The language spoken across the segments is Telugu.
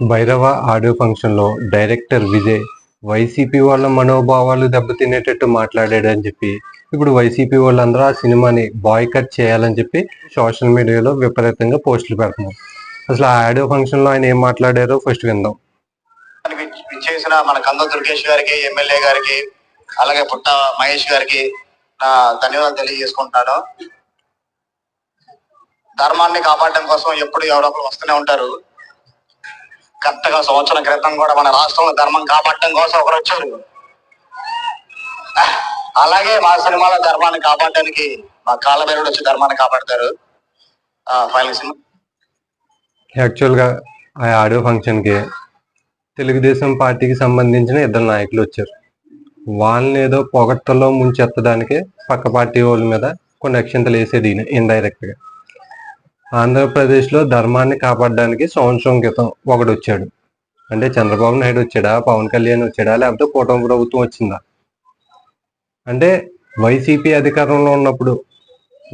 భైరవ ఆడియో ఫంక్షన్లో డైరెక్టర్ విజయ్ వైసీపీ వాళ్ళ మనోభావాలు దెబ్బతినేటట్టు మాట్లాడాడని చెప్పి ఇప్పుడు వైసీపీ వాళ్ళందరూ ఆ సినిమాని బాయ్కట్ చేయాలని చెప్పి సోషల్ మీడియాలో విపరీతంగా పోస్టులు పెడుతున్నారు. అసలు ఆ ఆడియో ఫంక్షన్లో ఆయన ఏం మాట్లాడారో ఫస్ట్ విందాం. చేసిన మన కంద దుర్గేష్ గారికి ఎమ్మెల్యే గారికి అలాగే పుట్ట మహేష్ గారికి నా ధన్యవాదాలు తెలియజేసుకుంటున్నాను ధర్మాన్ని కాపాడడం కోసం ఎప్పుడు ఎవరొకరు వస్తూనే ఉంటారు. కరెక్ట్గా సంవత్సరం క్రితం కూడా మన రాష్ట్రంలో ధర్మం కాపాడటం కోసం ఒకరు వచ్చారు. అలాగే మా సినిమాలో ధర్మాన్ని కాపాడడానికి మా కాళ్ళబేరుడు వచ్చి ధర్మాన్ని కాపాడతారు. Final cinema. యాక్చువల్గా ఆ ఆడియో ఫంక్షన్కి తెలుగుదేశం పార్టీకి సంబంధించిన ఇద్దరు నాయకులు వచ్చారు. వాళ్ళని ఏదో పొగట్టలో ముంచెత్తడానికి పక్క పార్టీ వాళ్ళ మీద కొన్ని అక్షంతలు వేసేది ఇండైరెక్ట్గా ఆంధ్రప్రదేశ్లో ధర్మాన్ని కాపాడడానికి సంవత్సరం క్రితం ఒకడు వచ్చాడు అంటే చంద్రబాబు నాయుడు వచ్చాడా? పవన్ కళ్యాణ్ వచ్చాడా? లేకపోతే కూటమి ప్రభుత్వం వచ్చిందా? అంటే వైసీపీ అధికారంలో ఉన్నప్పుడు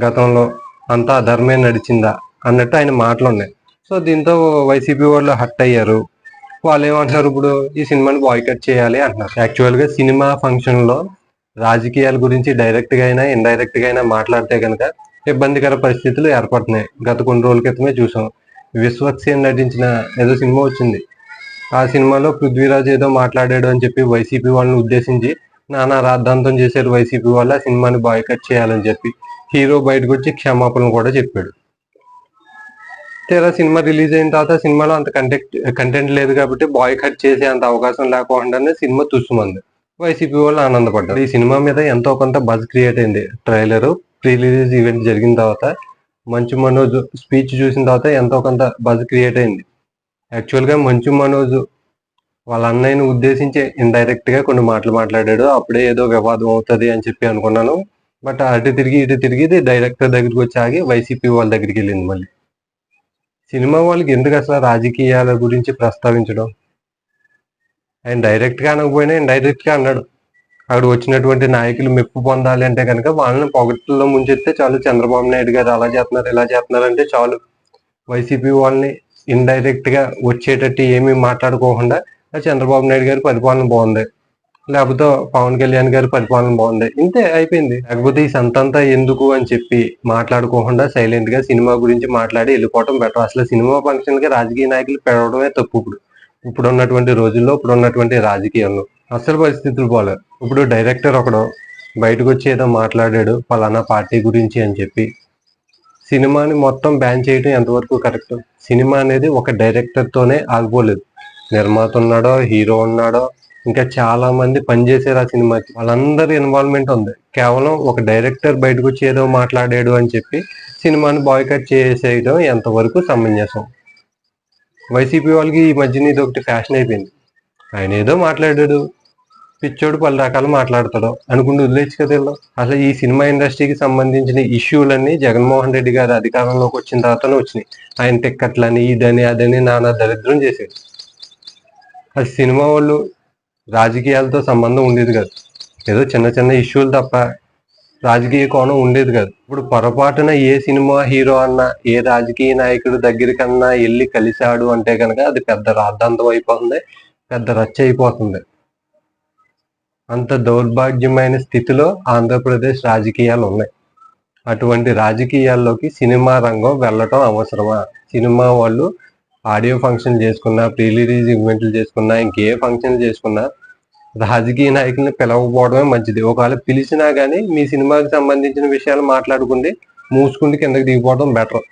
గతంలో అంతా అధర్మే నడిచిందా అన్నట్టు ఆయన మాటలు ఉన్నాయి సో దీంతో వైసీపీ వాళ్ళు హట్ అయ్యారు. వాళ్ళు ఏమంటున్నారు ఇప్పుడు? ఈ సినిమాని బాయ్కట్ చేయాలి అంటున్నారు. యాక్చువల్గా సినిమా ఫంక్షన్లో రాజకీయాల గురించి డైరెక్ట్గా అయినా ఇండైరెక్ట్గా అయినా మాట్లాడితే కనుక ఇబ్బందికర పరిస్థితులు ఏర్పడుతున్నాయి. గత కొన్ని రోజుల క్రితమే చూసాం. విశ్వక్సేన్ నటించిన ఏదో సినిమా వచ్చింది. ఆ సినిమాలో పృథ్వీరాజ్ ఏదో మాట్లాడాడు అని చెప్పి వైసీపీ వాళ్ళని ఉద్దేశించి నానా రాద్ధాంతం చేశారు వైసీపీ వాళ్ళు ఆ సినిమాని బాయ్కట్ చేయాలని చెప్పి హీరో బయటకు వచ్చి క్షమాపణలు కూడా చెప్పాడు. తీరా సినిమా రిలీజ్ అయిన తర్వాత సినిమాలో అంత కంటెక్ట్ కంటెంట్ లేదు కాబట్టి బాయ్ కట్ చేసే అంత అవకాశం లేకుండానే సినిమా తుస్సుమంది వైసీపీ వాళ్ళు ఆనందపడ్డారు. ఈ సినిమా మీద ఎంతో కొంత బజ్ క్రియేట్ అయింది. ట్రైలర్ ప్రీ రిలీజ్ ఈవెంట్ జరిగిన తర్వాత మంచు మనోజ్ స్పీచ్ చూసిన తర్వాత ఎంతో కొంత బజ్ క్రియేట్ అయింది. యాక్చువల్గా మంచు మనోజ్ వాళ్ళ అన్నయ్యను ఉద్దేశించి ఇండైరెక్ట్గా కొన్ని మాటలు మాట్లాడాడు. అప్పుడే ఏదో వివాదం అవుతుంది అని చెప్పి అనుకున్నాను. బట్ అటు తిరిగి ఇటు తిరిగి ఇది డైరెక్టర్ దగ్గరికి వచ్చి ఆగి వైసీపీ వాళ్ళ దగ్గరికి వెళ్ళింది మళ్ళీ. సినిమా వాళ్ళకి ఎందుకు అసలు రాజకీయాల గురించి ప్రస్తావించడం? ఆయన డైరెక్ట్గా అనకపోయినా ఇండైరెక్ట్గా అన్నాడు. అక్కడ వచ్చినటువంటి నాయకులు మెప్పు పొందాలి అంటే కనుక వాళ్ళని పొగట్లో ముంచెత్తే చాలు చంద్రబాబు నాయుడు గారు అలా చేస్తున్నారు ఇలా చేస్తున్నారు అంటే చాలు. వైసీపీ వాళ్ళని ఇండైరెక్ట్గా వచ్చేటట్టు ఏమీ మాట్లాడుకోకుండా చంద్రబాబు నాయుడు గారి పరిపాలన బాగుంది. లేకపోతే పవన్ కళ్యాణ్ గారి పరిపాలన బాగుంది. ఇంతే అయిపోయింది. లేకపోతే ఈ సంతంతా ఎందుకు అని చెప్పి మాట్లాడుకోకుండా సైలెంట్గా సినిమా గురించి మాట్లాడి వెళ్ళిపోవటం బెటర్ అసలు సినిమా ఫంక్షన్కి రాజకీయ నాయకులు పెరగడమే తప్పు ఇప్పుడు. ఇప్పుడు ఉన్నటువంటి రోజుల్లో ఇప్పుడు ఉన్నటువంటి రాజకీయాల్లో అసలు పరిస్థితులు పోలేదు ఇప్పుడు డైరెక్టర్ ఒకడు బయటకు వచ్చి ఏదో మాట్లాడాడు పలానా పార్టీ గురించి అని చెప్పి. సినిమాని మొత్తం బ్యాన్ చేయడం ఎంతవరకు కరెక్ట్? సినిమా అనేది ఒక డైరెక్టర్తోనే ఆగిపోలేదు. నిర్మాత ఉన్నాడో హీరో ఉన్నాడో ఇంకా చాలా మంది పనిచేసారు ఆ సినిమాకి. వాళ్ళందరి ఇన్వాల్వ్మెంట్ ఉంది. కేవలం ఒక డైరెక్టర్ బయటకు వచ్చి ఏదో మాట్లాడాడు అని చెప్పి సినిమాని బాయ్కట్ చేసేయడం ఎంతవరకు సమంజసం? వైసీపీ వాళ్ళకి ఈ మధ్యన ఇది ఒకటి ఫ్యాషన్ అయిపోయింది. ఆయన ఏదో మాట్లాడాడు. పిచ్చోడు పలు రకాలు మాట్లాడతాడు. అనుకుంటూ వదిలేచ్చు కదా అసలు ఈ సినిమా ఇండస్ట్రీకి సంబంధించిన ఇష్యూలన్నీ జగన్మోహన్ రెడ్డి గారు అధికారంలోకి వచ్చిన తర్వాతనే వచ్చినాయి. ఆయన టిక్కెట్లని ఇదని అదని నానా దరిద్రం చేసేది. అది సినిమా వాళ్ళు రాజకీయాలతో సంబంధం ఉండేది కాదు. ఏదో చిన్న చిన్న ఇష్యూలు తప్ప రాజకీయ కోణం ఉండేది కాదు. ఇప్పుడు పొరపాటున ఏ సినిమా హీరో అన్నా ఏ రాజకీయ నాయకుడు దగ్గరికన్నా వెళ్ళి కలిశాడు అంటే కనుక అది పెద్ద రాద్ధాంతం అయిపోతుంది పెద్ద రచ్చ అయిపోతుంది. అంత దౌర్భాగ్యమైన స్థితిలో ఆంధ్రప్రదేశ్ రాజకీయాలు ఉన్నాయి. అటువంటి రాజకీయాల్లోకి సినిమా రంగం వెళ్ళటం అవసరమా? సినిమా వాళ్ళు ఆడియో ఫంక్షన్ చేసుకున్నా ప్రీ రిలీజ్ ఈవెంట్లు చేసుకున్నా ఇంకే ఫంక్షన్ చేసుకున్నా రాజకీయ నాయకుల్ని పిలవకపోవడమే మంచిది. ఒకవేళ పిలిచినా కానీ మీ సినిమాకి సంబంధించిన విషయాలు మాట్లాడుకుంటే మూసుకుంటే కిందకి దిగిపోవడం బెటర్.